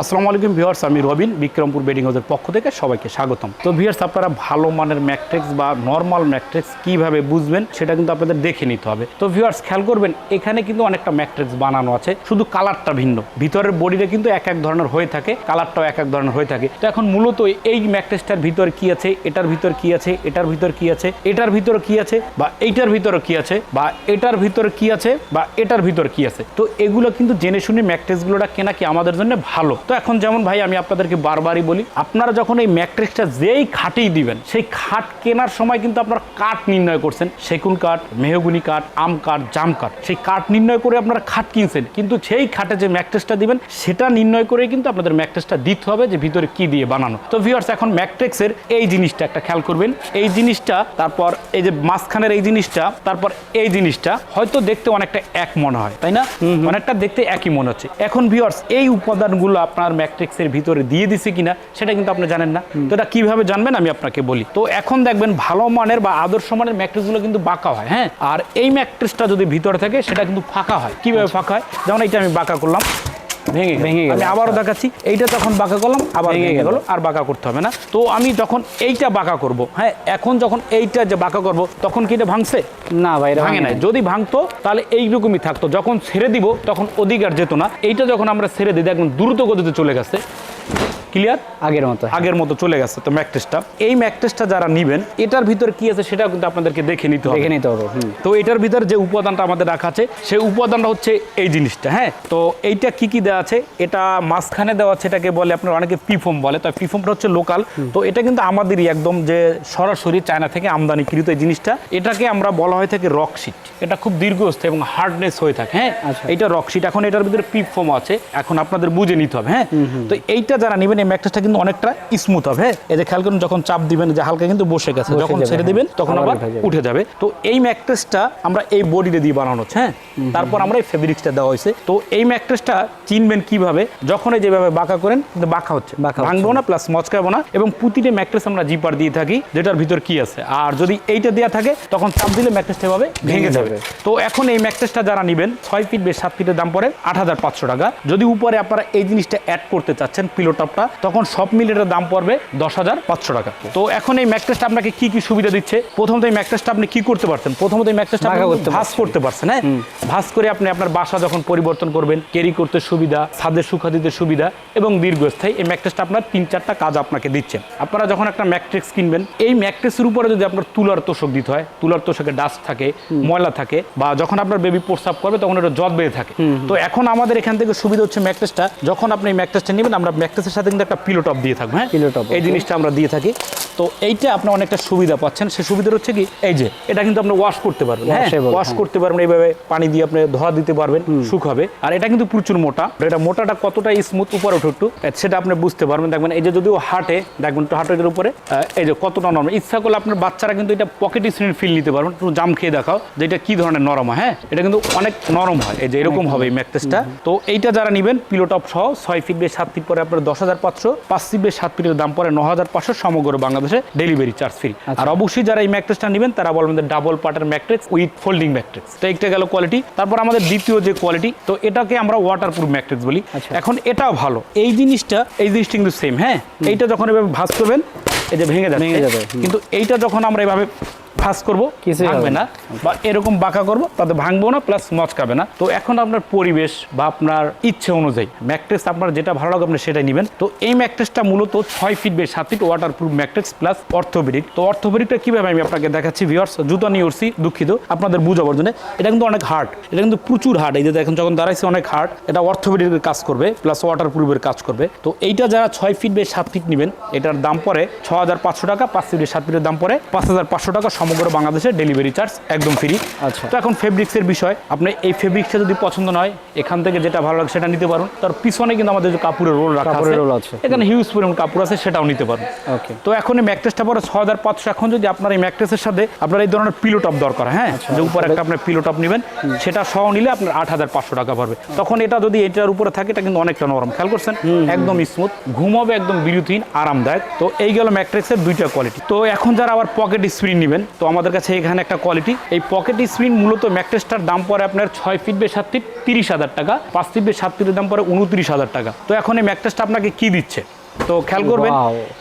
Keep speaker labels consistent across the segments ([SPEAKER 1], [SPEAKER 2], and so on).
[SPEAKER 1] আসসালামু আলাইকুম ভিউয়ার্স, আমি রবিন, বিক্রমপুর বেডিং হাউসের পক্ষ থেকে সবাইকে স্বাগতম। তো ভিউয়ার্স, আপনারা ভালো মানের ম্যাট্রিক্স বা নর্মাল ম্যাট্রিক্স কীভাবে বুঝবেন সেটা কিন্তু আপনাদের দেখে নিতে হবে। তো ভিউয়ার্স, খেয়াল করবেন, এখানে কিন্তু অনেকটা ম্যাট্রিক্স বানানো আছে, শুধু কালারটা ভিন্ন। ভিতরের বডিটা কিন্তু এক এক ধরনের হয়ে থাকে, কালারটাও এক এক ধরনের হয়ে থাকে। তো এখন মূলত এই ম্যাট্রিক্সটার ভিতর কি আছে, এটার ভিতর কি আছে, এটার ভিতর কি আছে, এটার ভিতরে কি আছে, বা এইটার ভিতরে কি আছে, বা এটার ভিতরে কি আছে, বা এটার ভিতর কি আছে। তো এগুলো কিন্তু জেনে শুনে ম্যাট্রিক্সগুলোটা কেনা কি আমাদের জন্য ভালো? তো এখন যেমন ভাই আমি আপনাদেরকে বারবারই বলি আপনারা যখন এই ম্যাট্রিক্সটা যেই খাটেই দিবেন সেই খাট কেনার সময় কিন্তু আপনারা কাঠ নির্ণয় করছেন। সেগুন কাঠ মেহগুনি কাঠ আম কাঠ জাম কাঠ সেই কাঠ নির্ণয় করে আপনারা খাট কিনছেন। কিন্তু সেই খাটে যে ম্যাট্রিক্সটা দিবেন সেটা নির্ণয় করে কিন্তু আপনাদের ম্যাট্রিক্সটা দিতে হবে যে ভিতরে কি দিয়ে বানানো। তো ভিউয়ার্স এখন ম্যাট্রিক্সের এই জিনিসটা একটা খেয়াল করবেন। এই জিনিসটা তারপর এই যে মাঝখানের এই জিনিসটা তারপর এই জিনিসটা হয়তো দেখতে অনেকটা এক মনে হয় তাই না? অনেকটা দেখতে একই মনে হচ্ছে। এখন ভিউয়ার্স এই উপাদানগুলো আপনার ম্যাট্রিক্সের ভিতরে দিয়ে দিছে কিনা সেটা কিন্তু আপনি জানেন না। তো এটা কীভাবে জানবেন আমি আপনাকে বলি। তো এখন দেখবেন ভালো মানের বা আদর্শ মানের ম্যাট্রিক্সগুলো কিন্তু বাঁকা হয় হ্যাঁ? আর এই ম্যাট্রিক্সটা যদি ভিতরে থাকে সেটা কিন্তু ফাঁকা হয়। কীভাবে ফাঁকা হয়? যেমন এটা আমি বাঁকা করলাম। ভেঙে
[SPEAKER 2] ভেঙে
[SPEAKER 1] আমি আবারও দেখাচ্ছি এইটা তখন বাঁকা করলাম আবার
[SPEAKER 2] ভেঙে গেল।
[SPEAKER 1] আর বাঁকা করতে হবে না। তো আমি যখন এইটা বাঁকা করব হ্যাঁ এখন যখন এইটা যে বাঁকা করব তখন কি এটা ভাঙছে?
[SPEAKER 2] না ভাই এটা
[SPEAKER 1] ভাঙে নাই। যদি ভাঙতো তাহলে এইরকমই থাকতো। যখন ছেড়ে দিব তখন অধিকার যেত না। এইটা যখন আমরা ছেড়ে দিই দেখবেন দ্রুত গতিতে চলে গেছে। ক্লিয়ার
[SPEAKER 2] আগের মতো।
[SPEAKER 1] আগের মতো চলে গেছে তো ম্যাকটেসটা এই ম্যাকটেসটা যারা নিবেন এটার ভিতর কি আছে সেটা কিন্তু আপনাদেরকে দেখে নিতে হবে।
[SPEAKER 2] দেখে নিতে হবে
[SPEAKER 1] তো এটার ভিতর যে উপাদানটা আমাদের রাখা আছে সেই উপাদানটা হচ্ছে এই জিনিসটা হ্যাঁ? তো এইটা কি কি দেওয়া আছে? এটা মাঝখানে দেওয়া আছে এটাকে বলে আপনার অনেকে পিফোম বলে তো পিফোমটা হচ্ছে লোকাল তো এটা কিন্তু আমাদেরই একদম যে সরাসরি চায়না থেকে আমদানিকৃত এই জিনিসটা। এটাকে আমরা বলা হয়ে থাকে রকশিট এটা খুব দীর্ঘস্থায়ী এবং হার্ডনেস হয়ে থাকে হ্যাঁ? এটা রকশিট এখন এটার ভিতরে পিফোম আছে এখন আপনাদের বুঝে নিতে হবে হ্যাঁ? তো এইটা যারা নেবেন এই ম্যাকটেসটা কিন্তু অনেকটা স্মুথ হবে হ্যাঁ? এই যে খেয়াল করুন যখন চাপ দিবেন যে হালকা কিন্তু বসে গেছে যখন ছেড়ে
[SPEAKER 2] হ্যাঁ।
[SPEAKER 1] দিবেন তখন
[SPEAKER 2] আবার উঠে যাবে।
[SPEAKER 1] তো এই ম্যাট্রেসটা আমরা এই বডিতে দিয়ে বানানো হচ্ছে হ্যাঁ? তারপর আমরা এই ফেব্রিক্সটা দেওয়া হয়েছে। তো এই ম্যাট্রেসটা চিনবেন কীভাবে? যখন এই যেভাবে বাঁকা করেন কিন্তু বাঁকা হচ্ছে। ভাঙবো না প্লাস মচকাবো না। এবং প্রতিটি ম্যাট্রেস আমরা জিপার দিয়ে থাকি যেটার ভিতর কি আছে। আর যদি এইটা দেওয়া থাকে তখন চাপ দিলে ম্যাট্রেসটা এভাবে ভেঙে যাবে। তো এখন এই ম্যাট্রেসটা যারা নেবেন ছয় ফিট বেশ সাত ফিটের দাম পড়ে আট হাজার পাঁচশো টাকা। যদি উপরে আপনারা এই জিনিসটা অ্যাড করতে চাচ্ছেন পিলো পিলোটপটা তখন সব মিলে এটার দাম পড়বে দশ হাজার পাঁচশো টাকা। তো এখন এই ম্যাট্রেসটা আপনাকে কি কি সুবিধা দিচ্ছে? প্রথমত এই ম্যাট্রেসটা আপনি কি করতে পারছেন? প্রথমত এই ম্যাট্রেসটা
[SPEAKER 2] বাঁকা করতে
[SPEAKER 1] ভাস করতে পারছেন হ্যাঁ? ভাস করে আপনি আপনার বাসা যখন পরিবর্তন করবেন ক্যারি করতে সুবিধা ছাদে শুকা দিতে সুবিধা এবং দীর্ঘস্থায়ী এই ম্যাট্রেসটা আপনার তিন চারটা কাজ আপনাকে দিচ্ছে। আপনারা যখন একটা ম্যাট্রিক্স কিনবেন এই ম্যাট্রেসের উপরে যদি আপনার তুলার তোষক দিতে হয় তুলার তোষকে ডাস্ট থাকে ময়লা থাকে বা যখন আপনার বেবি প্রস্রাব করবে তখন এটা জট বেঁধে থাকে। তো এখন আমাদের এখান থেকে সুবিধা হচ্ছে ম্যাট্রেসটা যখন আপনি এই ম্যাট্রেসটা নেবেন আমরা ম্যাট্রেসের সাথে কিন্তু একটা পিলো টপ দিয়ে থাকব হ্যাঁ?
[SPEAKER 2] Pillow top,
[SPEAKER 1] এই জিনিসটা আমরা দিয়ে থাকি। তো এইটা আপনি অনেকটা সুবিধা পাচ্ছেন। সে সুবিধা হচ্ছে কি এই যে এটা কিন্তু আপনি ওয়াশ করতে পারবেন হ্যাঁ? ওয়াশ
[SPEAKER 2] হ্যাঁ।
[SPEAKER 1] করতে পারবেন এইভাবে পানি দিয়ে আপনি ধোয়া দিতে পারবেন সুখ হবে। আর এটা কিন্তু প্রচুর মোটা। এটা মোটাটা কতটা স্মুথ উপরে ওঠে একটু সেটা আপনি বুঝতে পারবেন। দেখবেন এই যে যদিও হাটে দেখবেন একটু হাটের উপরে এই যে কতটা নরম। ইচ্ছা করলে আপনার বাচ্চারা কিন্তু এটা পকেট স্ক্রিন ফিল নিতে পারবেন। একটু জাম খেয়ে দেখাও যে এটা কি ধরনের নরম হয়, হ্যাঁ এটা কিন্তু অনেক নরম হয়। এই যে এরকম হবে এই ম্যাকটেসটা তো এইটা যারা নেবেন পিলোটপ সহ ছয় ফিট বেশ সাত ফিট পরে আপনার দশ হাজার পাঁচশো পাঁচ ফিট সাত ফিটের দাম পরে ন হাজার পাঁচশো সমগ্র বাংলাদেশে ডেলিভারি চার্জ ফ্রি আর অবশ্যই যারা এই ম্যাট্রেসটা নেবেন তারা বলবেন ডাবল পার্টের ম্যাট্রিক্স উইথ ফোল্ডিং ম্যাট্রিক্স তো একটা গেল কোয়ালিটি তারপর আমাদের দ্বিতীয় যে কোয়ালিটি তো এটাকে আমরা ওয়াটার প্রুফ ম্যাট্রিক্স বলি।
[SPEAKER 2] আচ্ছা।
[SPEAKER 1] এখন এটাও ভালো। এই জিনিসটা এই জিনিসটা কিন্তু সেম হ্যাঁ? এইটা যখন এভাবে ভাঁজ করবেন এই যে ভেঙে যাবে
[SPEAKER 2] ভেঙে যাবে,
[SPEAKER 1] কিন্তু এইটা যখন আমরা এভাবে ভাঁজ করব
[SPEAKER 2] হবে
[SPEAKER 1] না। বা এরকম বাঁকা করব তাতে ভাঙবো না প্লাস মচকাবে না। তো এখন আপনার পরিবেশ বা আপনার ইচ্ছে অনুযায়ী ম্যাকট্রেস আপনার যেটা ভালো লাগে আপনি সেটাই নেবেন। তো এই ম্যাট্রেসটা মূলত ছয় ফিট বেশ সাত feet waterproof mattress plus orthopaedic. তো অর্থোপেডিকটা কীভাবে আমি আপনাকে দেখাচ্ছি ভিউয়ার্স জুতো নিয়ে উঠছি দুঃখিত আপনাদের বুঝাবার জন্য। এটা কিন্তু অনেক হার্ড এটা কিন্তু প্রচুর হার্ড এই যে দেখেন যখন দাঁড়াইছে অনেক হার্ড এটা অর্থোপেডিকের কাজ করবে প্লাস ওয়াটার প্রুফের কাজ করবে। তো এইটা যারা ছয় ফিট বেশ সাত ফিট নেবেন এটার দাম পড়ে ছ হাজার পাঁচশো টাকা পাঁচ ফিটের সাত ফিটের দাম পড়ে পাঁচ হাজার পাঁচশো টাকা সমগ্র বাংলাদেশে ডেলিভারি চার্জ একদম ফ্রি
[SPEAKER 2] আচ্ছা।
[SPEAKER 1] তো এখন ফেব্রিক্সের বিষয় আপনি এই ফেব্রিক্সটা যদি পছন্দ নয় এখান থেকে যেটা ভালো লাগে সেটা নিতে পারুন। তার পিছনে কিন্তু আমাদের যে কাপড়ের রোল রাখা
[SPEAKER 2] কাপড়ের
[SPEAKER 1] আছে
[SPEAKER 2] আছে।
[SPEAKER 1] এখানে হিউজ পরিমাণ কাপড় আছে সেটাও নিতে পারুন।
[SPEAKER 2] ওকে।
[SPEAKER 1] তো এখন এই ম্যাট্রেসটা পরে ছ হাজার পাঁচশো। এখন যদি আপনার এই ম্যাট্রেসের সাথে আপনার এই ধরনের পিলো টপ দরকার হ্যাঁ? যে উপরে একটা আপনার পিলো টপ নেবেন সেটা সহ নিলে আপনার আট হাজার পাঁচশো টাকা পড়বে। তখন এটা যদি এটার উপরে থাকে এটা কিন্তু অনেকটা নরম। খেয়াল করছেন? একদম স্মুথ ঘুমাবে একদম বিরতিহীন আরামদায়ক। তো এই গেল ম্যাট্রেসের দুইটা কোয়ালিটি তো এখন যারা আবার পকেট স্প্রিং নেবেন তো আমাদের কাছে এখানে একটা কোয়ালিটি এই পকেট স্প্রিং মূলত ম্যাকটেস্টার দাম পরে আপনার ছয় ফিট বে সাত ফিট তিরিশ হাজার টাকা, পাঁচ ফিট বে সাত ফিটের দাম পরে উনত্রিশ হাজার টাকা। তো এখন এই ম্যাকটেস্টটা আপনাকে কি দিচ্ছে? তো খেয়াল করবেন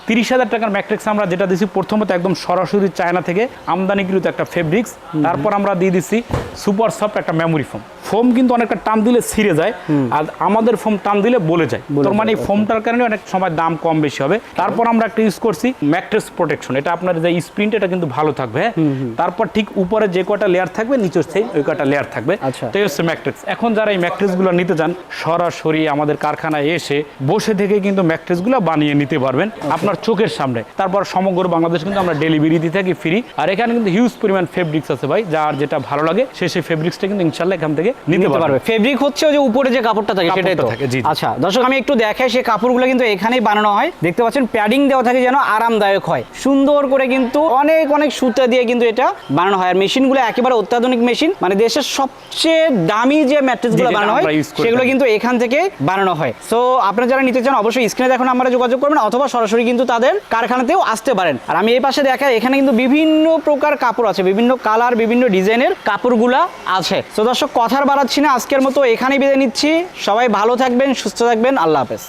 [SPEAKER 1] তিরিশ হাজার টাকার ম্যাট্রিক্স আমরা যেটা দিচ্ছি প্রথমত একদম সরাসরি চায়না থেকে আমদানিকৃত একটা ফেব্রিক্স তারপর আমরা দিয়ে দিচ্ছি সুপার সফট একটা মেমোরি ফোম ফোম কিন্তু অনেকটা টান দিলে ছিঁড়ে যায় আর আমাদের ফোম টান দিলে বলে যায়। তোর মানে এই ফোমটার কারণে অনেক সময় দাম কম বেশি হবে। তারপর আমরা একটা ইউজ করছি ম্যাট্রেস প্রোটেকশন এটা আপনার যে স্প্রিন্ট এটা কিন্তু ভালো থাকবে হ্যাঁ? তারপর ঠিক উপরে যে কটা লেয়ার থাকবে নিচের সেই ওই কটা লেয়ার থাকবে।
[SPEAKER 2] আচ্ছা।
[SPEAKER 1] তো এই হচ্ছে ম্যাট্রেস এখন যারা এই ম্যাট্রেসগুলো নিতে চান সরাসরি আমাদের কারখানায় এসে বসে থেকে কিন্তু ম্যাট্রেসগুলো বানিয়ে নিতে পারবেন আপনার চোখের সামনে। তারপর সমগ্র বাংলাদেশ কিন্তু আমরা ডেলিভারি দিয়ে থাকি ফ্রি আর এখানে কিন্তু হিউজ পরিমাণ ফেব্রিক্স আছে ভাই যার যেটা ভালো লাগে সে সেই ফেব্রিক্সটা কিন্তু ইনশাল্লাহ এখান থেকে নিতে পারবে।
[SPEAKER 2] ফেব্রিক হচ্ছে যে উপরে যে কাপড়টা থাকে সেটাই তো। আচ্ছা দর্শক আমি একটু দেখাই সেই কাপড়গুলো কিন্তু এখানেই বানানো হয়। দেখতে পাচ্ছেন প্যাডিং দেওয়া থাকে যেন আরামদায়ক হয়। সুন্দর করে কিন্তু অনেক অনেক সুতা দিয়ে কিন্তু এটা বানানো হয়। আর মেশিনগুলো একেবারে অত্যাধুনিক মেশিন। মানে দেশের সবচেয়ে দামি যে ম্যাট্রেসগুলো
[SPEAKER 1] যেটা
[SPEAKER 2] বানানো হয় সেগুলো কিন্তু এখান থেকে বানানো হয়। সো আপনারা যারা নিতে চান অবশ্যই স্ক্রিনে দেখুন আমরা যোগাযোগ করবেন অথবা সরাসরি কিন্তু তাদের কারখানাতেও আসতে পারেন। আর আমি এই পাশে দেখা এখানে কিন্তু বিভিন্ন প্রকার কাপড় আছে, বিভিন্ন কালার, বিভিন্ন ডিজাইনের কাপড়গুলা আছে। তো দর্শক, কথার বাড়াচ্ছি না, আজকের মতো এখানেই বিদায় নিচ্ছি। সবাই ভালো থাকবেন, সুস্থ থাকবেন, আল্লাহ হাফেজ।